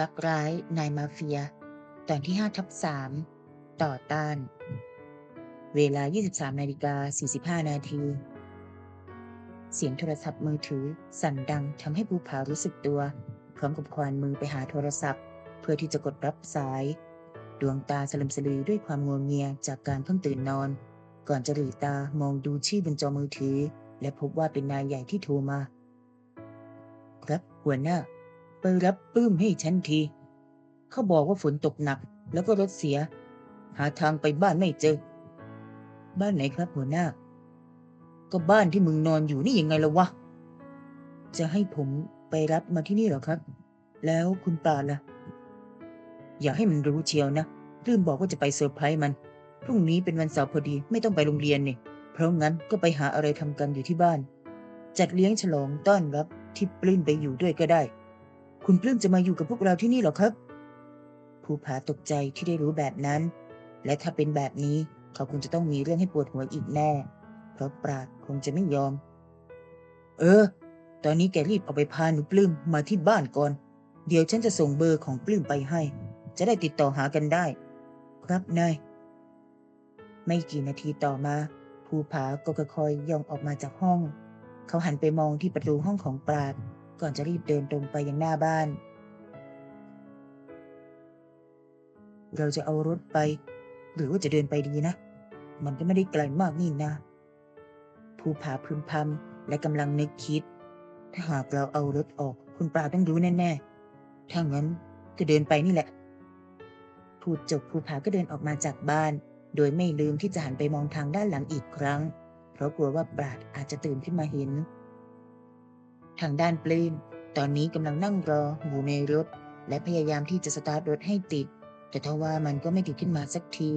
รักร้ายนายมาเฟีย ตอนที่5ทับ3ต่อต้าน เวลา 23นาฬิกา45 นาที เสียงโทรศัพท์มือถือ สั่นดังทำให้ภูผารู้สึกตัว พร้อมกับควานมือไปหาโทรศัพท์ เพื่อที่จะกดรับสาย ดวงตาสลึมสลือด้วยความงัวเงียจากการเพิ่งตื่นนอน ก่อนจะหลีตามองดูชื่อบนจอมือถือ และพบว่าเป็นนายใหญ่ที่โทรมา ครับหัวหน้า ไปรับปื้มให้ฉันที เขาบอกว่าฝนตกหนัก แล้วก็รถเสีย หาทางไปบ้านไม่เจอ บ้านไหนครับหัวหน้า ก็บ้านที่มึงนอนอยู่นี่ยังไงละวะ จะให้ผมไปรับมาที่นี่เหรอครับ แล้วคุณปาล่ะ อย่าให้มันรู้เชียวนะลืมบอกว่าจะไปเซอร์ไพรส์มัน พรุ่งนี้เป็นวันเสาร์พอดีไม่ต้องไปโรงเรียนเนี่ย เพราะงั้นก็ไปหาอะไรทำกันอยู่ที่บ้าน จัดเลี้ยงฉลองต้อนรับที่ปลื้มไปอยู่ด้วยก็ได้ คุณปลื้มจะมาอยู่กับพวกเราที่นี่หรอครับ ภูผาตกใจที่ได้รู้แบบนั้น และถ้าเป็นแบบนี้เขาคงจะต้องมีเรื่องให้ปวดหัวอีกแน่ เพราะปราดคงจะไม่ยอม เออ ตอนนี้แกรีบเอาไปพาหนูปลื้มมาที่บ้านก่อน เดี๋ยวฉันจะส่งเบอร์ของปลื้มไปให้ จะได้ติดต่อหากันได้ ครับนายไม่กี่นาทีต่อมา ภูผาก็ค่อยๆย่องออกมาจากห้อง เขาหันไปมองที่ประตูห้องของปราด ก่อนจะรีบเดินตรงไปยังหน้าบ้าน เราจะเอารถไป หรือว่าจะเดินไปดีนะ มันก็ไม่ได้ไกลมากนี่นะ ภูผาพึมพำและกำลังนึกคิด ถ้าหากเราเอารถออก คุณปราต้องรู้แน่ๆถ้างั้นก็เดินไปนี่แหละ พูดจบภูผาก็เดินออกมาจากบ้าน โดยไม่ลืมที่จะหันไปมองทางด้านหลังอีกครั้ง เพราะกลัวว่าปราดอาจจะตื่นขึ้นมาเห็น ทางด้านปลื้มตอนนี้กำลังนั่งรออยู่ในรถ และพยายามที่จะสตาร์ทรถให้ติด แต่ทว่ามันก็ไม่ติดขึ้นมาสักที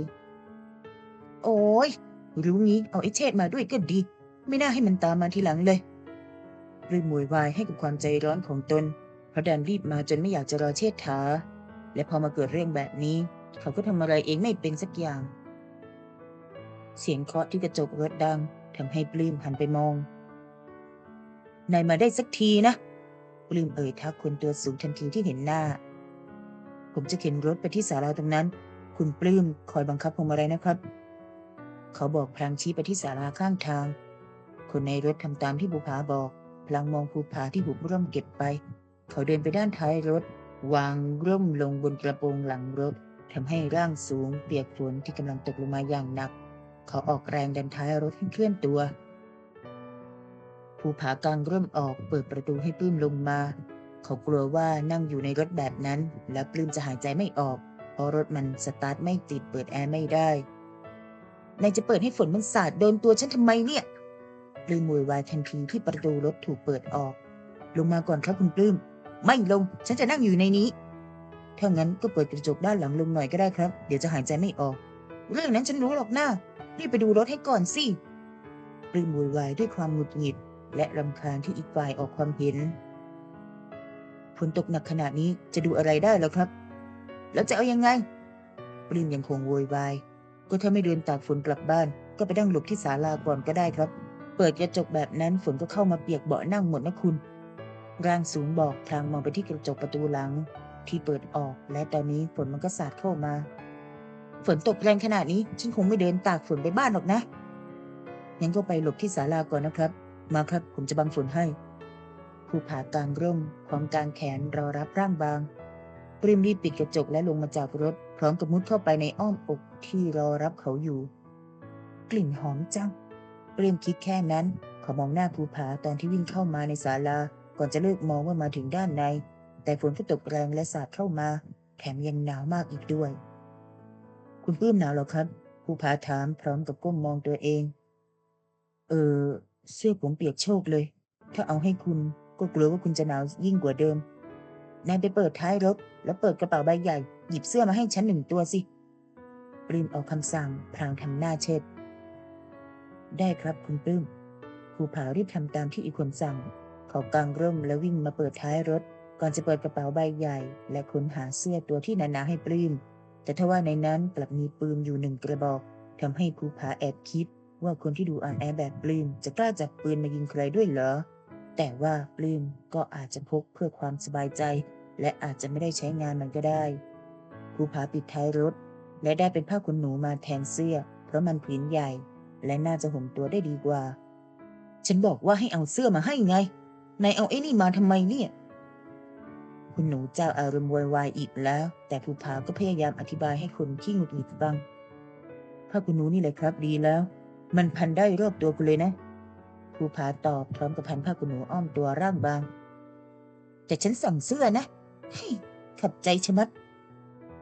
โอ้ยรู้งี้เอาไอ้เชษมาด้วยก็ดี ไม่น่าให้มันตามมาทีหลังเลยปลื้มโวยวายให้กับความใจร้อนของตนเพราะดันรีบมาจนไม่อยากจะรอเชษฐา และพอมาเกิดเรื่องแบบนี้ เขาก็ทำอะไรเองไม่เป็นสักอย่าง เสียงเคาะที่กระจกรถดังทำให้ปลื้มหันไปมอง นายมาได้สักทีนะปลื้มเอ่ยทักคนตัวสูงทันทีที่เห็นหน้า ผมจะเข็นรถไปที่ศาลาตรงนั้น คุณปลื้มคอยบังคับพวงมาลัยนะครับ เขาบอกพลางชี้ไปที่ศาลาข้างทาง คนในรถทำตามที่ภูผาบอก พลางมองภูผาที่หุบร่มเก็บไป เขาเดินไปด้านท้ายรถ วางร่มลงบนกระโปรงหลังรถทำให้ร่างสูงเปียกฝนที่กำลังตกลงมาอย่างหนัก เขาออกแรงดันท้ายรถให้เคลื่อนตัว ภูผากางร่มออกเปิดประตูให้ปลื้มลงมา เขากลัวว่านั่งอยู่ในรถแบบนั้น แล้วปลื้มจะหายใจไม่ออก เพราะรถมันสตาร์ทไม่ติดเปิดแอร์ไม่ได้นายจะเปิดให้ฝนมันสาดโดนตัวฉันทำไมเนี่ยปลื้มโวยวายทันทีที่ประตูรถถูกเปิดออก ลงมาก่อนครับคุณปลื้มไม่ลง ฉันจะนั่งอยู่ในนี้ถ้างั้นก็เปิดกระจกด้านหลังลงหน่อยก็ได้ครับ เดี๋ยวจะหายใจไม่ออก เรื่องนั้นฉันรู้หรอกนะรีบไปดูรถให้ก่อนสิปลื้มโวยวายด้วยความหงุดหงิด และรำคาญที่อีกฝ่ายออกความเห็นฝนตกหนักขนาดนี้จะดูอะไรได้แล้วครับ แล้วจะเอายังไง ปลื้มยังคงโวยวาย ก็ถ้าไม่เดินตากฝนกลับบ้าน ก็ไปนั่งหลบที่ศาลาก่อนก็ได้ครับ เปิดกระจกแบบนั้นฝนก็เข้ามาเปียกเบาะนั่งหมดนะคุณ ร่างสูงบอกพลางมองไปที่กระจกประตูหลัง ที่เปิดออก และตอนนี้ฝนมันก็สาดเข้ามา ฝนตกแรงขนาดนี้ฉันคงไม่เดินตากฝนไปบ้านหรอกนะงั้นก็ไปหลบที่ศาลาก่อนนะครับ มาครับ ผมจะบังฝนให้ผู้ผากางร่มความกางแขนรอรับร่างบางปริมรีบปิดกระจกและลงมาจากรถ พร้อมกับมุดเข้าไปในอ้อมอกที่รอรับเขาอยู่ กลิ่นหอมจังปริมคิดแค่นั้นเขามองหน้าภูผาตอนที่วิ่งเข้ามาในศาลา ก่อนจะเลิกมองว่ามาถึงด้านใน แต่ฝนก็ตกแรงและสาดเข้ามา แถมยังหนาวมากอีกด้วย คุณปลื้มหนาวหรอครับภูผาถามพร้อมกับก้มมองตัวเอง เออ เสื้อผมเปียกโชกเลย ถ้าเอาให้คุณก็กลัวว่าคุณจะหนาวยิ่งกว่าเดิม นายไปเปิดท้ายรถ แล้วเปิดกระเป๋าใบใหญ่ หยิบเสื้อมาให้ฉันหนึ่งตัวสิปลื้มออกคำสั่ง พลางทำหน้าเชิด ได้ครับคุณปลื้มภูผารีบทำตามที่อีกคนสั่ง เขากางร่มแล้ววิ่งมาเปิดท้ายรถ ก่อนจะเปิดกระเป๋าใบใหญ่ และค้นหาเสื้อตัวที่หนาๆให้ปลื้ม แต่ทว่าในนั้นกลับมีปืนอยู่หนึ่งกระบอกทำให้ภูผาแอบคิด ว่าคนที่ดูอ่อนแอแบบปลื้มจะกล้าจับปืนมายิงใครด้วยเหรอ แต่ว่าปลื้มก็อาจจะพกเพื่อความสบายใจ และอาจจะไม่ได้ใช้งานมันก็ได้ภูผาปิดท้ายรถ และได้เป็นผ้าขนหนูมาแทนเสื้อ เพราะมันผืนใหญ่ และน่าจะห่มตัวได้ดีกว่า ฉันบอกว่าให้เอาเสื้อมาให้ไงนายเอาไอ้นี่มาทำไมเนี่ย คุณหนูเจ้าอารมณ์วยวายอีกแล้ว แต่ภูผาก็พยายามอธิบายให้คนที่หงุดหงิดฟังผ้าคุณหนูนี่แหละครับดีแล้ว มันพันได้รอบตัวคุณเลยนะภูผาตอบพร้อมกับพันผ้าคุณหนูอ้อมตัวร่างบาง แต่ฉันสั่งเสื้อนะขับใจชะมัด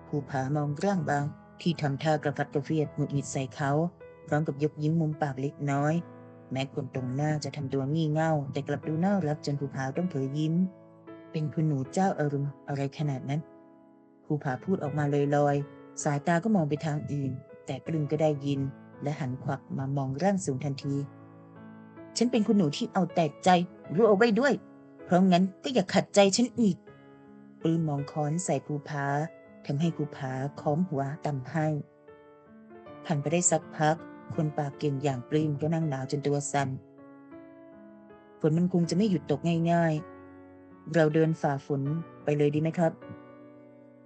ภูผามองร่างบาง ที่ทำท่ากระฟัดกระเฟียดหงุดหงิดใส่เขา พร้อมกับยกยิ้มมุมปากเล็กน้อย แม้คนตรงหน้าจะทำตัวงี่เง่า แต่กลับดูน่ารักจนภูผาต้องเผยยิ้ม เป็นคุณหนูเจ้าอารมณ์อะไรขนาดนั้นภูผาพูดออกมาลอยๆสายตาก็มองไปทางอื่น แต่ปลึงก็ได้ยิน และหันขวักมามองร่างสูงทันที ฉันเป็นคุณหนูที่เอาแต่ใจรู้เอาไว้ด้วย เพราะงั้นก็อย่าขัดใจฉันอีกปลื้มมองค้อนใส่ภูผาทำให้ภูผาค้อมหัวต่ำให้ผ่านไปได้สักพัก คนปากเก่งอย่างปลื้มก็นั่งหนาวจนตัวสั่นฝนมันคงจะไม่หยุดตกง่ายๆ เราเดินฝ่าฝนไปเลยดีไหมครับ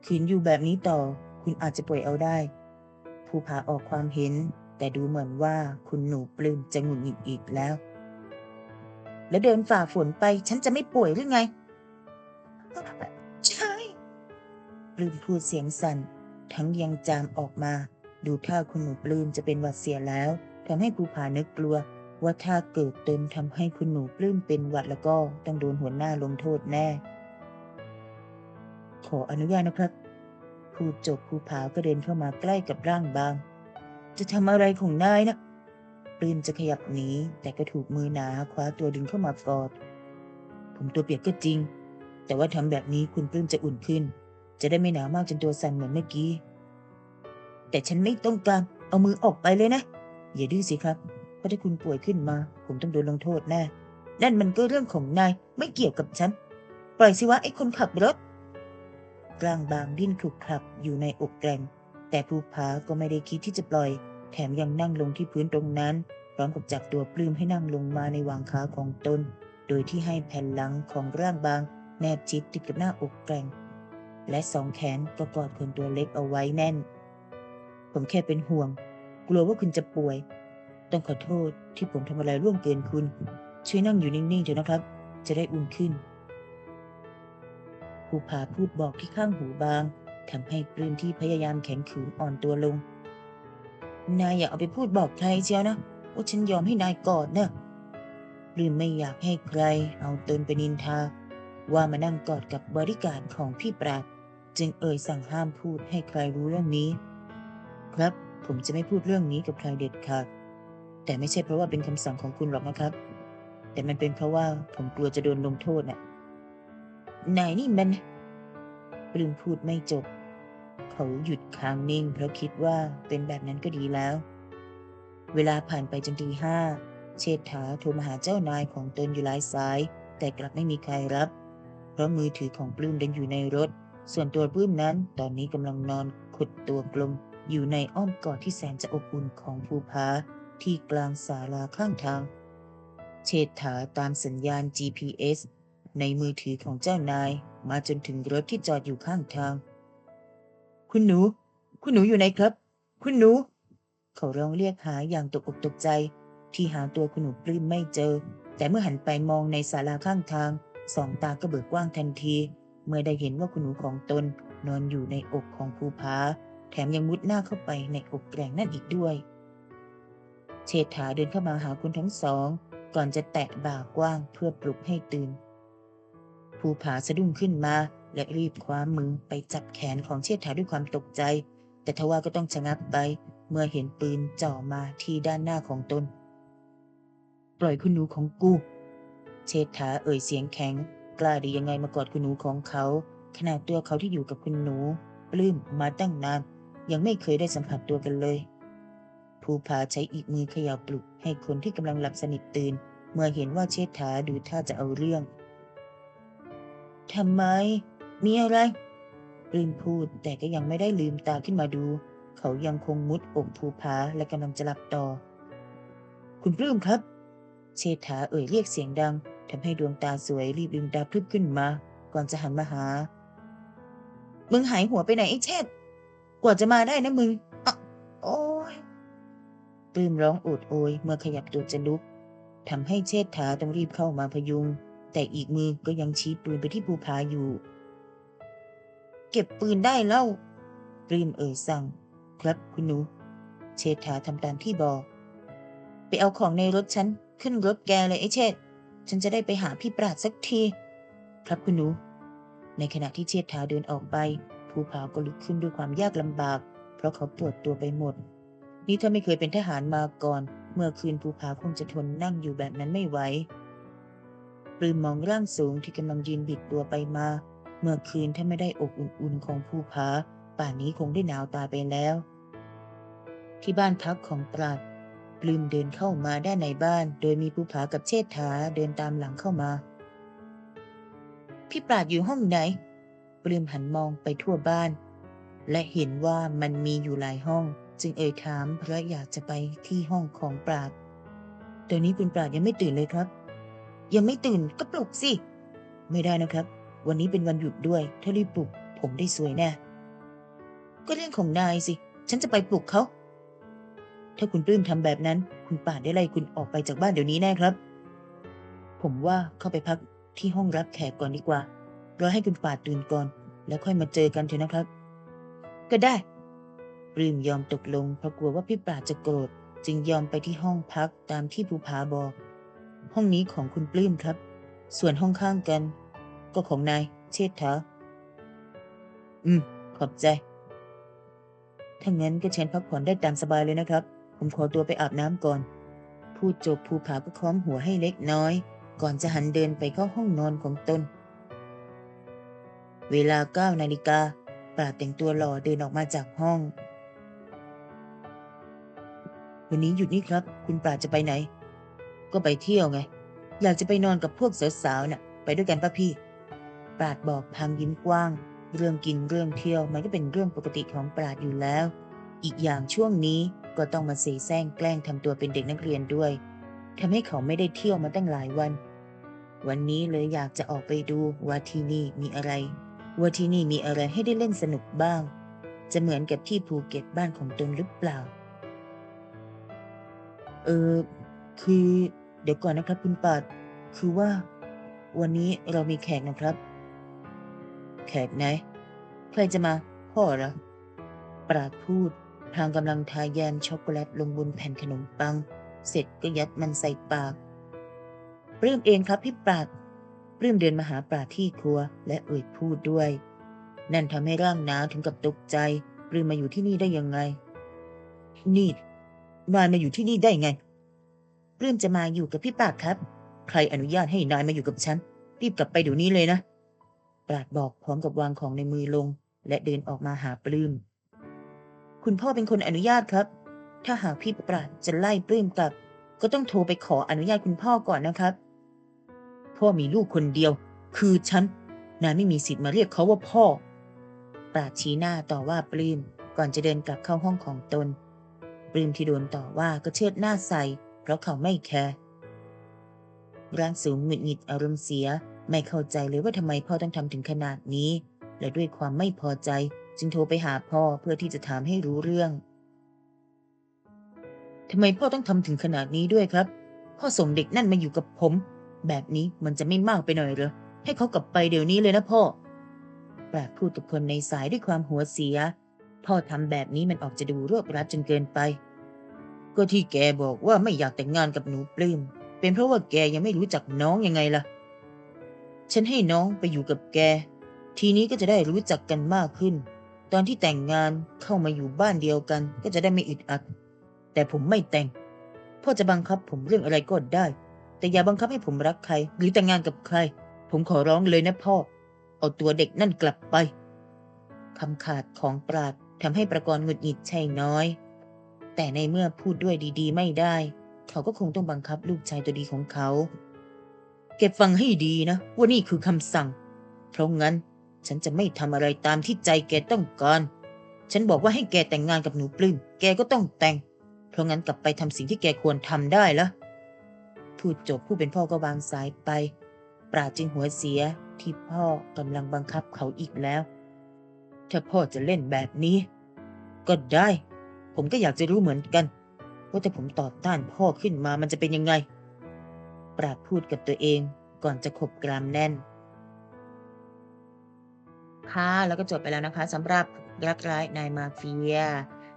ขืนอยู่แบบนี้ต่อ คุณอาจจะป่วยเอาได้ ภูผาออกความเห็น แต่ดูเหมือนว่าคุณหนูปลื้มจะหงุดหงิดอีกแล้ว แล้วเดินฝ่าฝนไปฉันจะไม่ป่วยหรือไง ใช่ปลื้มพูดเสียงสั่น ทั้งยังจามออกมา ดูท่าคุณหนูปลื้มจะเป็นหวัดเสียแล้วทำให้ภูผานึกกลัว ว่าถ้าเกิดตนทำให้คุณหนูปลื้มเป็นหวัดแล้วก็ต้องโดนหัวหน้าลงโทษแน่ ขออนุญาตนะครับพูดจบภูผาก็เดินเข้ามาใกล้กับร่างบาง จะทำอะไรของนายนะปลื้มจะขยับหนีแต่ก็ถูกมือหนาคว้าตัวดึงเข้ามากอด ผมตัวเปียกก็จริง แต่ว่าทำแบบนี้คุณปลื้มจะอุ่นขึ้น จะได้ไม่หนาวมากจนตัวสั่นเหมือนเมื่อกี้ แต่ฉันไม่ต้องการเอามือออกไปเลยนะ อย่าดื้อสิครับ เพราะถ้าคุณป่วยขึ้นมา ผมต้องโดนลงโทษแน่นั่นมันก็เรื่องของนายไม่เกี่ยวกับฉัน ปล่อยสิวะไอ้คนขับรถ กลางบางดิ้นคลุกคลักอยู่ในอกแกรง แต่ภูผาก็ไม่ได้คิดที่จะปล่อย แถมยังนั่งลงที่พื้นตรงนั้น พร้อมกับจับตัวปลื้มให้นั่งลงมาในวางขาของตน โดยที่ให้แผ่นหลังของร่างบาง แนบชิดติดกับหน้าอกแกร่ง และสองแขนก็กอดคนตัวเล็กเอาไว้แน่น ผมแค่เป็นห่วง กลัวว่าคุณจะป่วย ต้องขอโทษที่ผมทำอะไรร่วงเกินคุณ ช่วยนั่งอยู่นิ่งๆเถอะนะครับ จะได้อุ่นขึ้นภูผาพูดบอกที่ข้างหูบาง ทำให้ปลื้มที่พยายามแข็งขืนอ่อนตัวลง นายอย่าเอาไปพูดบอกใครเชียวนะว่าฉันยอมให้นายกอดนะปลื้มไม่อยากให้ใคร เอาตนไปนินทา ว่ามานั่งกอดกับบริการของพี่ปราดจึงเอ่ยสั่งห้ามพูดให้ใครรู้เรื่องนี้ ครับผมจะไม่พูดเรื่องนี้กับใครเด็ดขาดแต่ไม่ใช่เพราะว่าเป็นคำสั่งของคุณหรอกนะครับ แต่มันเป็นเพราะว่าผมกลัวจะโดนลงโทษน่ะนายนี่มัน ปลื้มพูดไม่จบ เขาหยุดค้างนิ่งเพราะคิดว่าเป็นแบบนั้นก็ดีแล้ว เวลาผ่านไปจนทีห้า เชษฐาโทรมาหาเจ้านายของตนอยู่หลายสาย แต่กลับไม่มีใครรับ เพราะมือถือของปลื้มดันอยู่ในรถ ส่วนตัวปลื้มนั้นตอนนี้กำลังนอนขดตัวกลม อยู่ในอ้อมกอดที่แสนจะอบอุ่นของภูผาที่กลางศาลาข้างทาง เชษฐาตามสัญญาณ GPS ในมือถือของเจ้านาย มาจนถึงรถที่จอดอยู่ข้างทาง คุณหนู คุณหนูอยู่ไหนครับ คุณหนู เขาร้องเรียกหาอย่างตกอกตกใจ ที่หาตัวคุณหนูปลื้มไม่เจอ แต่เมื่อหันไปมองในศาลาข้างทาง สองตาก็เบิกกว้างทันที เมื่อได้เห็นว่าคุณหนูของตนนอนอยู่ในอกของภูผาแถมยังมุดหน้าเข้าไปในอกแกร่งนั่นอีกด้วย เชษฐาเดินเข้ามาหาคุณทั้งสอง ก่อนจะแตะบ่ากว้างเพื่อปลุกให้ตื่น ภูผาสะดุ้งขึ้นมา และรีบคว้ามือไปจับแขนของเชษฐาด้วยความตกใจ แต่ทว่าก็ต้องชะงักไป เมื่อเห็นปืนจ่อมาที่ด้านหน้าของตน ปล่อยคุณหนูของกู เชษฐาเอ่ยเสียงแข็ง กล้าดียังไงมากอดคุณหนูของเขา ขนาดตัวเขาที่อยู่กับคุณหนูปลื้มมาตั้งนาน ยังไม่เคยได้สัมผัสตัวกันเลย ภูผาใช้อีกมือเขย่าปลุกให้คนที่กำลังหลับสนิทตื่น เมื่อเห็นว่าเชษฐาดูท่าจะเอาเรื่อง ทำไม มีอะไรปลื้มพูดแต่ก็ยังไม่ได้ลืมตาขึ้นมาดู เขายังคงมุดอกภูผาและกำลังจะหลับต่อ คุณปลื้มครับ เชษฐาเอ่ยเรียกเสียงดังทำให้ดวงตาสวยรีบลืมตาพลึบขึ้นมา ก่อนจะหันมาหา มึงหายหัวไปไหนไอ้เชษฐ์กว่าจะมาได้นะมึงอโอ้ยปลื้มร้องโอดโอยเมื่อขยับตัวจะลุกทำให้เชษฐาต้องรีบเข้ามาพยุง แต่อีกมือก็ยังชี้ปืนไปที่ภูผาอยู่ เก็บปืนได้แล้วปลื้มเอ่ยสั่ง ครับคุณหนู เชษฐาทำตามที่บอก ไปเอาของในรถฉัน ขึ้นรถแกเลยไอ้เชษฉันจะได้ไปหาพี่ปราดสักที ครับคุณหนู ในขณะที่เชษฐาเดินออกไป ภูผาก็ลุกขึ้นด้วยความยากลำบาก เพราะเขาปวดตัวไปหมด นี่ถ้าไม่เคยเป็นทหารมาก่อน เมื่อคืนภูผาคงจะทนนั่งอยู่แบบนั้นไม่ไหว ปลืมมองร่างสูงที่กำลังยืนบิดตัวไปมา เมื่อคืนถ้าไม่ได้อกอุ่นๆของภูผา ป่านนี้คงได้หนาวตายไปแล้ว ที่บ้านพักของปราดปลืมเดินเข้ามาด้านในบ้าน โดยมีภูผากับเชษฐาเดินตามหลังเข้ามา พี่ปราดอยู่ห้องไหน ปลืมหันมองไปทั่วบ้าน และเห็นว่ามันมีอยู่หลายห้อง จึงเอ่ยถามเพราะอยากจะไปที่ห้องของปราดตอนนี้คุณปราดยังไม่ตื่นเลยครับ ยังไม่ตื่นก็ปลุกสิ ไม่ได้นะครับ วันนี้เป็นวันหยุดด้วย ถ้ารีบปลุก ผมได้สวยแน่ ก็เรื่องของนายสิ ฉันจะไปปลุกเขา ถ้าคุณปลื้มทำแบบนั้น คุณป่าได้ไล่คุณออกไปจากบ้านเดี๋ยวนี้แน่ครับ ผมว่าเข้าไปพักที่ห้องรับแขกก่อนดีกว่า รอให้คุณป่าตื่นก่อน แล้วค่อยมาเจอกันเถอะนะครับ ก็ได้ปลื้มยอมตกลงเพราะกลัวว่าพี่ปราจะโกรธ จึงยอมไปที่ห้องพักตามที่ภูผาบอก ห้องนี้ของคุณปลื้มครับ ส่วนห้องข้างกัน ก็ของนาย เชษฐา อืม ขอบใจ ถ้างั้นก็เชิญพักผ่อนได้ตามสบายเลยนะครับ ผมขอตัวไปอาบน้ำก่อน พูดจบภูผาก็คล้อมหัวให้เล็กน้อย ก่อนจะหันเดินไปเข้าห้องนอนของตน เวลาเก้านาฬิกาปราดแต่งตัวหล่อเดินออกมาจากห้อง วันนี้หยุดนี่ครับ คุณปราดจะไปไหน ก็ไปเที่ยวไง อยากจะไปนอนกับพวกสาวๆน่ะ ไปด้วยกันปะพี่ ปราดบอกพางยิ้มกว้าง เรื่องกินเรื่องเที่ยวมันก็เป็นเรื่องปกติของปราดอยู่แล้ว อีกอย่างช่วงนี้ก็ต้องมาเสแสร้งแกล้งทำตัวเป็นเด็กนักเรียนด้วยทำให้เขาไม่ได้เที่ยวมาตั้งหลายวัน วันนี้เลยอยากจะออกไปดูว่าที่นี่มีอะไร ว่าที่นี่มีอะไรให้ได้เล่นสนุกบ้าง จะเหมือนกับที่ภูเก็ตบ้านของตนหรือเปล่า เออคือ เดี๋ยวก่อนนะครับ คุณปาด คือว่า วันนี้เรามีแขกนะครับ แขกไหน ใครจะมา พ่อเหรอ ปราดพูดพลางกำลังทาแยมช็อกโกแลตลงบนแผ่นขนมปัง เสร็จก็ยัดมันใส่ปากปลื้มเองครับพี่ปราดปลื้มเดินมาหาปราดที่ครัว และเอ่ยพูดด้วย นั่นทำให้ร่างน้าถึงกับตกใจปลื้มมาอยู่ที่นี่ได้ยังไง นี่นามาอยู่ที่นี่ได้ไง ปลื้มจะมาอยู่กับพี่ปราดครับ ใครอนุญาตให้นายมาอยู่กับฉัน รีบกลับไปเดี๋ยวนี้เลยนะ ปราดบอกพร้อมกับวางของในมือลง และเดินออกมาหาปลื้ม คุณพ่อเป็นคนอนุญาตครับ ถ้าหากพี่ปราดจะไล่ปลื้มกลับ ก็ต้องโทรไปขออนุญาตคุณพ่อก่อนนะครับ พ่อมีลูกคนเดียว คือฉัน นายไม่มีสิทธิ์มาเรียกเขาว่าพ่อ ปราดชี้หน้าต่อว่าปลื้มก่อนจะเดินกลับเข้าห้องของตน ปลื้มที่โดนต่อว่าก็เชิดหน้าใส่ เพราะเขาไม่แคร์ร่างสูงหงุดหงิดอารมณ์เสีย ไม่เข้าใจเลยว่าทำไมพ่อต้องทำถึงขนาดนี้ และด้วยความไม่พอใจจึงโทรไปหาพ่อเพื่อที่จะถามให้รู้เรื่องทำไมพ่อต้องทำถึงขนาดนี้ด้วยครับ พ่อส่งเด็กนั่นมาอยู่กับผม แบบนี้มันจะไม่มากไปหน่อยเหรอ ให้เขากลับไปเดี๋ยวนี้เลยนะพ่อแปราดพูดกับคนในสายด้วยความหัวเสีย พ่อทำแบบนี้มันออกจะดูรวบรัดจนเกินไป ก็ที่แกบอกว่าไม่อยากแต่งงานกับหนูปลื้ม เป็นเพราะว่าแกยังไม่รู้จักน้องยังไงล่ะ ฉันให้น้องไปอยู่กับแก ทีนี้ก็จะได้รู้จักกันมากขึ้น ตอนที่แต่งงานเข้ามาอยู่บ้านเดียวกัน ก็จะได้ไม่อึดอัด แต่ผมไม่แต่ง พ่อจะบังคับผมเรื่องอะไรก็ได้ แต่อย่าบังคับให้ผมรักใคร หรือแต่งงานกับใคร ผมขอร้องเลยนะพ่อ เอาตัวเด็กนั่นกลับไปคำขาดของปราดทำให้ประกรณ์หงุดหงิดใช่น้อย แต่ในเมื่อพูดด้วยดีๆ ไม่ได้ เขาก็คงต้องบังคับลูกชายตัวดีของเขา เก็บฟังให้ดีนะ ว่านี่คือคำสั่ง เพราะงั้นฉันจะไม่ทำอะไรตามที่ใจแกต้องการ ฉันบอกว่าให้แกแต่งงานกับหนูปลื้ม แกก็ต้องแต่ง เพราะงั้นกลับไปทำสิ่งที่แกควรทำได้ละพูดจบผู้เป็นพ่อก็วางสายไป ปราดจึงหัวเสียที่พ่อกำลังบังคับเขาอีกแล้ว ถ้าพ่อจะเล่นแบบนี้ ก็ได้ ผมก็อยากจะรู้เหมือนกัน ว่าถ้าผมต่อต้านพ่อขึ้นมามันจะเป็นยังไง ปราดพูดกับตัวเองก่อนจะขบกรามแน่น ค่ะ แล้วก็จบไปแล้วนะคะสำหรับรักร้ายนายมาเฟีย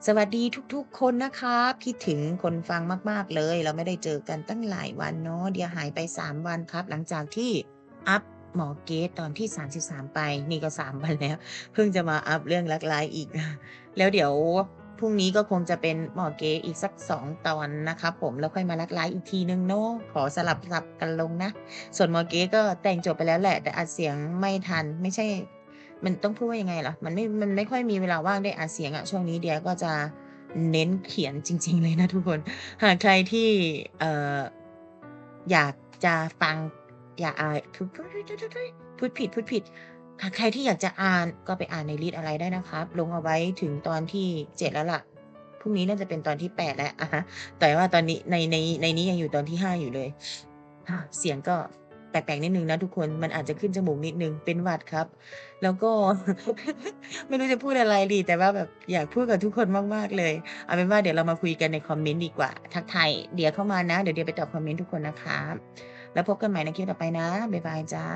สวัสดีทุกๆคนนะคะคิดถึงคนฟังมากๆเลย เราไม่ได้เจอกันตั้งหลายวันเนาะเดี๋ยวหายไป 3 วันครับ หลังจากที่อัพหมอเกตตอนที่ 33 ไป นี่ก็ 3 วันแล้ว เพิ่งจะมาอัพเรื่องรักร้ายอีก แล้วเดี๋ยว พรุ่งนี้ก็คงจะเป็นหมอเกตอีกสัก 2 ตอนนะครับผมแล้วค่อยมารักร้ายอีกทีนึงเนาะขอสลับสลับกันลงนะ ส่วนหมอเกตก็แต่งจบไปแล้วแหละ แต่อัดเสียงไม่ทันไม่ใช่ มันต้องพูดว่ายังไงล่ะมันไม่มันไม่ค่อยมีเวลาว่างได้อัดเสียงอะช่วงนี้เดียก็จะเน้นเขียนจริง ๆ เลยนะทุกคนหากใครที่เอ่ออยากจะฟังอยากอ่าพูดพูดผิดพูดผิด ใครที่อยากจะอ่านก็ไปอ่านในลิสต์อะไรได้นะครับ ลงเอาไว้ถึงตอนที่ 7 แล้วล่ะพรุ่งนี้น่าจะเป็นตอนที่ 8 แล้วอะฮะแต่ว่าตอนนี้ในในในนี้ยังอยู่ตอนที่ 5 อยู่เลยเสียงก็แปลกๆนิดนึงนะทุกคนมันอาจจะขึ้นจมูกนิดนึงเป็นหวัดครับ แล้วก็ ไม่รู้จะพูดอะไรดีแต่ว่าแบบอยากพูดกับทุกคนมากๆเลย เอาเป็นว่าเดี๋ยวเรามาคุยกันในคอมเมนต์ดีกว่า ทักทายเดี๋ยวเข้ามานะ เดี๋ยวเดี๋ยวไปตอบคอมเมนต์ทุกคนนะครับแล้วพบกันใหม่ในคลิปต่อไปนะบ๊ายบายจ้า